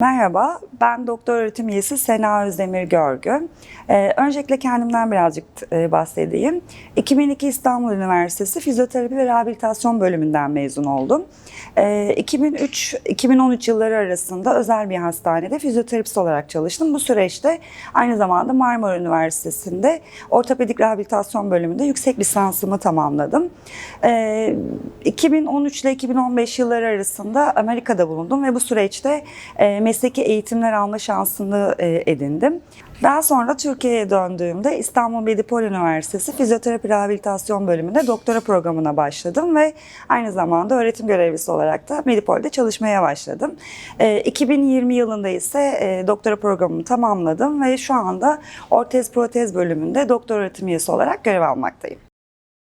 Merhaba, ben doktor öğretim üyesi Sena Özdemir Görgü. Ee, öncelikle kendimden birazcık e, bahsedeyim. 2002 İstanbul Üniversitesi Fizyoterapi ve Rehabilitasyon bölümünden mezun oldum. Ee, 2003-2013 yılları arasında özel bir hastanede fizyoterapist olarak çalıştım. Bu süreçte aynı zamanda Marmara Üniversitesi'nde ortopedik rehabilitasyon bölümünde yüksek lisansımı tamamladım. Ee, 2013 ile 2015 yılları arasında Amerika'da bulundum ve bu süreçte e, mesleki eğitimler alma şansını e, edindim. Daha sonra Türkiye'ye döndüğümde İstanbul Medipol Üniversitesi Fizyoterapi Rehabilitasyon bölümünde doktora programına başladım ve aynı zamanda öğretim görevlisi olarak da Medipol'de çalışmaya başladım. E, 2020 yılında ise e, doktora programımı tamamladım ve şu anda ortez protez bölümünde doktor öğretim üyesi olarak görev almaktayım.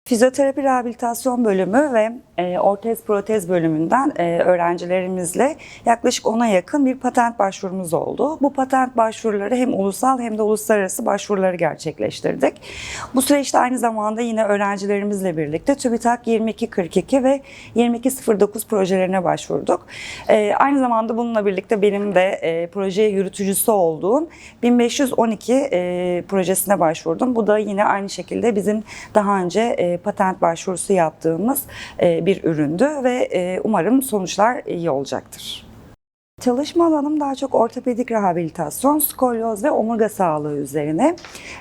Fizyoterapi rehabilitasyon bölümü ve e, ortez protez bölümünden e, öğrencilerimizle yaklaşık 10'a yakın bir patent başvurumuz oldu. Bu patent başvuruları hem ulusal hem de uluslararası başvuruları gerçekleştirdik. Bu süreçte aynı zamanda yine öğrencilerimizle birlikte TÜBİTAK 2242 ve 2209 projelerine başvurduk. E, aynı zamanda bununla birlikte benim de e, proje yürütücüsü olduğum 1512 e, projesine başvurdum. Bu da yine aynı şekilde bizim daha önce e, patent başvurusu yaptığımız e, bir üründü ve e, umarım sonuçlar iyi olacaktır. Çalışma alanım daha çok ortopedik rehabilitasyon, skolyoz ve omurga sağlığı üzerine.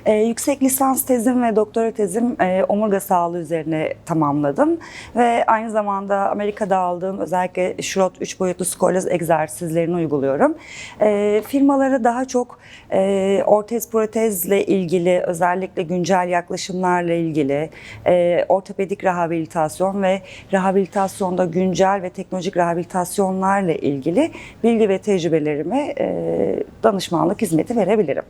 Ee, yüksek lisans tezim ve doktora tezim e, omurga sağlığı üzerine tamamladım. Ve aynı zamanda Amerika'da aldığım özellikle Schrott 3 boyutlu skolyoz egzersizlerini uyguluyorum. Ee, firmalara daha çok e, ortez protezle ilgili özellikle güncel yaklaşımlarla ilgili e, ortopedik rehabilitasyon ve rehabilitasyonda güncel ve teknolojik rehabilitasyonlarla ilgili bilgi ve tecrübelerimi e, danışmanlık hizmeti verebilirim.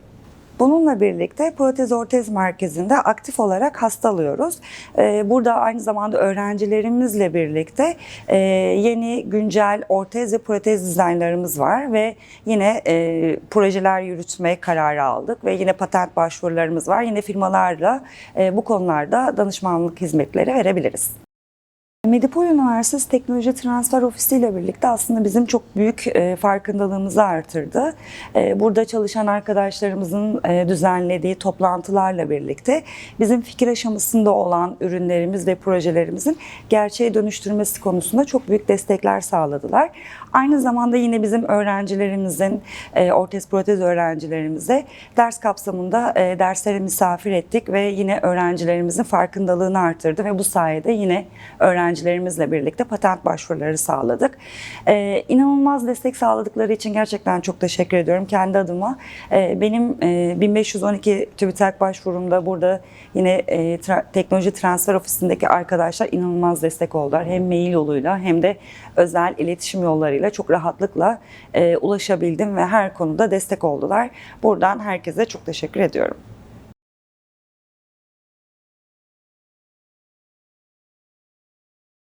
Bununla birlikte Protez Ortez Merkezi'nde aktif olarak hasta alıyoruz. Ee, Burada aynı zamanda öğrencilerimizle birlikte e, yeni güncel ortez ve protez dizaynlarımız var ve yine e, projeler yürütme kararı aldık ve yine patent başvurularımız var. Yine firmalarla e, bu konularda danışmanlık hizmetleri verebiliriz. Medipol Üniversitesi Teknoloji Transfer Ofisi ile birlikte aslında bizim çok büyük e, farkındalığımızı artırdı. E, burada çalışan arkadaşlarımızın e, düzenlediği toplantılarla birlikte bizim fikir aşamasında olan ürünlerimiz ve projelerimizin gerçeğe dönüştürmesi konusunda çok büyük destekler sağladılar. Aynı zamanda yine bizim öğrencilerimizin, ortez protez öğrencilerimize ders kapsamında derslere misafir ettik ve yine öğrencilerimizin farkındalığını artırdı ve bu sayede yine öğrencilerimizle birlikte patent başvuruları sağladık. E, inanılmaz destek sağladıkları için gerçekten çok teşekkür ediyorum. Kendi adıma e, benim e, 1512 TÜBİTAK başvurumda burada yine e, tra- teknoloji transfer ofisindeki arkadaşlar inanılmaz destek oldular. Hem mail yoluyla hem de özel iletişim yollarıyla çok rahatlıkla e, ulaşabildim ve her konuda destek oldular. Buradan herkese çok teşekkür ediyorum.